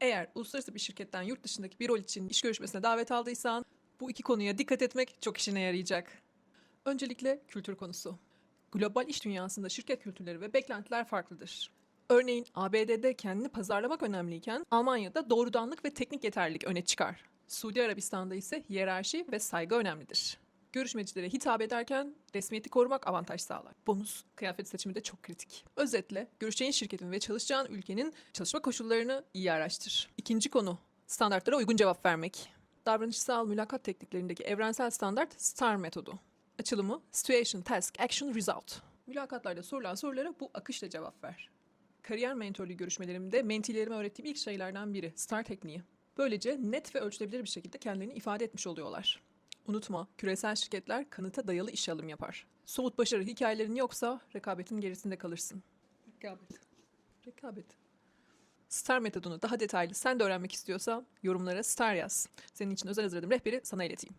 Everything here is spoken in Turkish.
Eğer uluslararası bir şirketten yurt dışındaki bir rol için iş görüşmesine davet aldıysan bu iki konuya dikkat etmek çok işine yarayacak. Öncelikle kültür konusu. Global iş dünyasında şirket kültürleri ve beklentiler farklıdır. Örneğin ABD'de kendini pazarlamak önemliyken Almanya'da doğrudanlık ve teknik yeterlilik öne çıkar. Suudi Arabistan'da ise hiyerarşi ve saygı önemlidir. Görüşmecilere hitap ederken resmiyeti korumak avantaj sağlar. Bonus, kıyafet seçimi de çok kritik. Özetle, görüşeceğin şirketin ve çalışacağın ülkenin çalışma koşullarını iyi araştır. İkinci konu, standartlara uygun cevap vermek. Davranışsal mülakat tekniklerindeki evrensel standart STAR metodu. Açılımı Situation, Task, Action, Result. Mülakatlarda sorulan sorulara bu akışla cevap ver. Kariyer mentorluğu görüşmelerimde mentilerime öğrettiğim ilk şeylerden biri STAR tekniği. Böylece net ve ölçülebilir bir şekilde kendilerini ifade etmiş oluyorlar. Unutma, küresel şirketler kanıta dayalı iş alım yapar. Somut başarı hikayelerin yoksa rekabetin gerisinde kalırsın. Rekabet. Rekabet. STAR metodunu daha detaylı sen de öğrenmek istiyorsan yorumlara STAR yaz. Senin için özel hazırladığım rehberi sana ileteyim.